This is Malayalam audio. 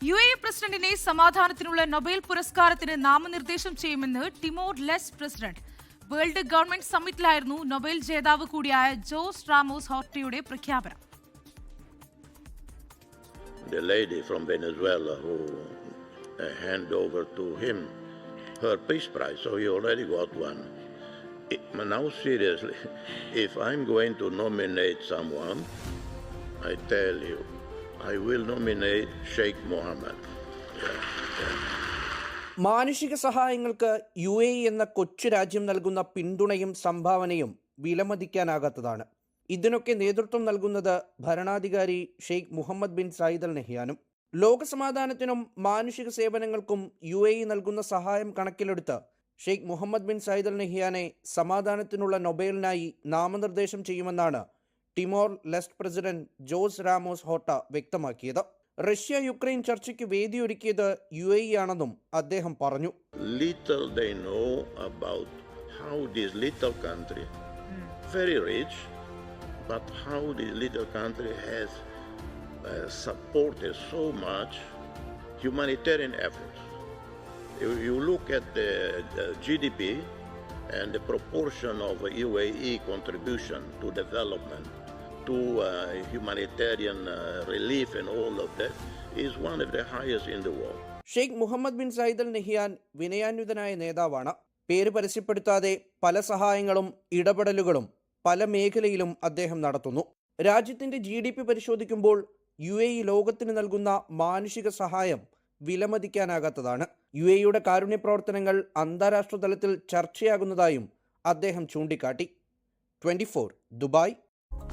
യു എ പ്രസിഡന്റിനെ സമാധാനത്തിനുള്ള നൊബേൽ പുരസ്കാരത്തിന് നാമനിർദ്ദേശം ചെയ്യുമെന്ന് Timor Leste president world government സമ്മിറ്റിലായിരുന്നു Nobel ജേതാവ് കൂടിയായ ജോസ് റാമോസ് ഹോർട്ടയുടെ പ്രഖ്യാപനം the lady from Venezuela who uh, hand over to him her Peace Prize. So he already got one. It, now, seriously, if I'm going to nominate someone, I tell you, I will nominate Sheikh Mohammed. മാനുഷിക സഹായങ്ങൾക്ക് യു എ എന്ന കൊച്ചു രാജ്യം നൽകുന്ന പിന്തുണയും സംഭാവനയും വിലമതിക്കാനാകാത്തതാണ് ഇതിനൊക്കെ നേതൃത്വം നൽകുന്നത് ഭരണാധികാരി Sheikh Mohammed bin Zayed Al നെഹ്യാനും ലോകസമാധാനത്തിനും മാനുഷിക സേവനങ്ങൾക്കും യു എ നൽകുന്ന സഹായം കണക്കിലെടുത്ത് Sheikh Mohammed bin Zayed Al നെഹ്യാനെ സമാധാനത്തിനുള്ള നൊബേലിനായി നാമനിർദ്ദേശം ചെയ്യുമെന്നാണ് Timor Leste president Jose Ramos Horta വ്യക്തമാക്കിയത് റഷ്യ യുക്രൈൻ ചർച്ചയ്ക്ക് വേദിയൊരുക്കിയത് യു എ ആണെന്നും അദ്ദേഹം പറഞ്ഞു Little they know about how this little country, very rich, but how this little country has uh, supported so much humanitarian efforts. You, you look at the, the GDP and the proportion of UAE contribution to development, to uh, humanitarian uh, relief and all of that is one of the highest in the world. Sheikh Mohammed bin Zayed Al Nahyan വിനയാന്വിതനായ നേതാവാണ്. പേര് പരസ്യപ്പെടുത്താതെ പല സഹായങ്ങളും ഇടപെടലുകളും പല മേഖലയിലും അദ്ദേഹം നടത്തുന്നു. രാജ്യത്തിന്റെ ജി ഡി പി പരിശോധിക്കുമ്പോൾ യു എ ഇ ലോകത്തിന് നൽകുന്ന മാനുഷിക സഹായം വിലമതിക്കാനാകാത്തതാണ്. യു എയുടെ കാരുണ്യ പ്രവർത്തനങ്ങൾ അന്താരാഷ്ട്ര തലത്തിൽ ചർച്ചയാകുന്നതായും അദ്ദേഹം ചൂണ്ടിക്കാട്ടി. Twenty Dubai.